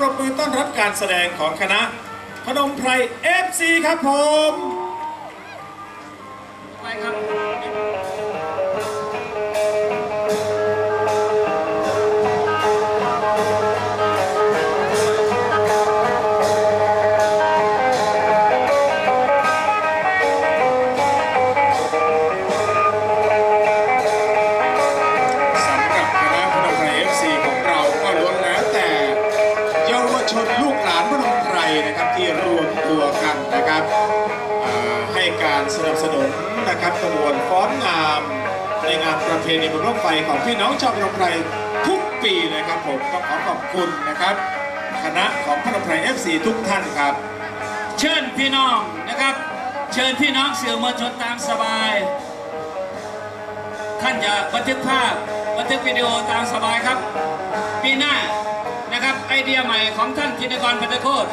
ปรบมือต้อนรับการแสดงของคณะพนมไพรเอฟซีครับผม ทุกท่านครับ เชิญพี่น้องนะครับ เชิญพี่น้องเสื่อมวลชนตามสบาย ท่านจะบันทึกภาพบันทึกวิดีโอตามสบายครับ ปีหน้านะครับไอเดียใหม่ของท่านธินกรพันธโคต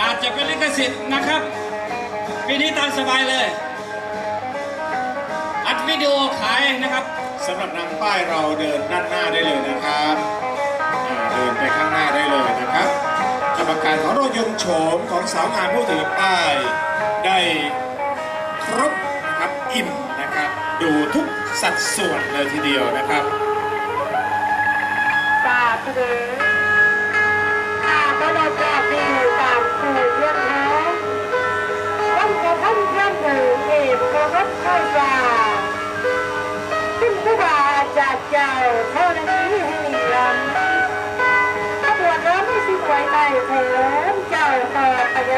อาจจะเป็นลิขสิทธิ์นะครับปีนี้ตามสบายเลย อัดวิดีโอขายนะครับสำหรับนางป้ายเราเดินด้านหน้าได้เลยนะครับ เดินไปข้างหน้าได้เลยนะครับ กรรมการของเรายนต์โฉมของสาวงามผู้ถือป้ายได้ครบครับอิ่มนะครับ ดูทุกสัดส่วนเลยทีเดียวนะครับตาเสือตาก็ได้แก่ดีตามสู่เรื่องน้องต้องกระทั่งเพื่อนหนึ่งเอกกระรับข้ายาซึ่งผู้บาจากเจ้าเท่านั้นที่ ไปไว้ใต้แผนเจ้าต่อพย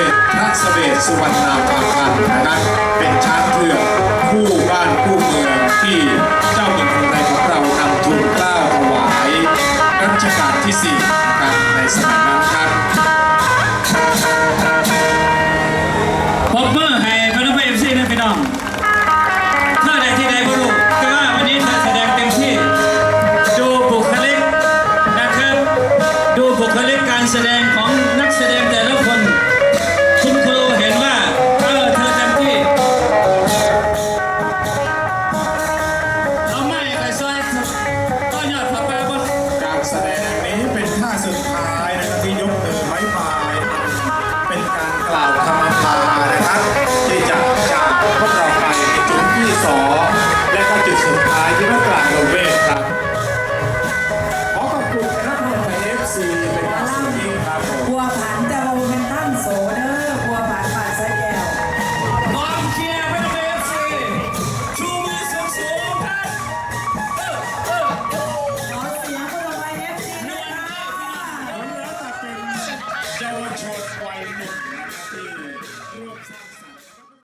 ด็พระสเสด็จสุวรรณาภาคันนะเป็นช้างเผือกคู่บ้านคู่เมืองที่เจ้าหญิง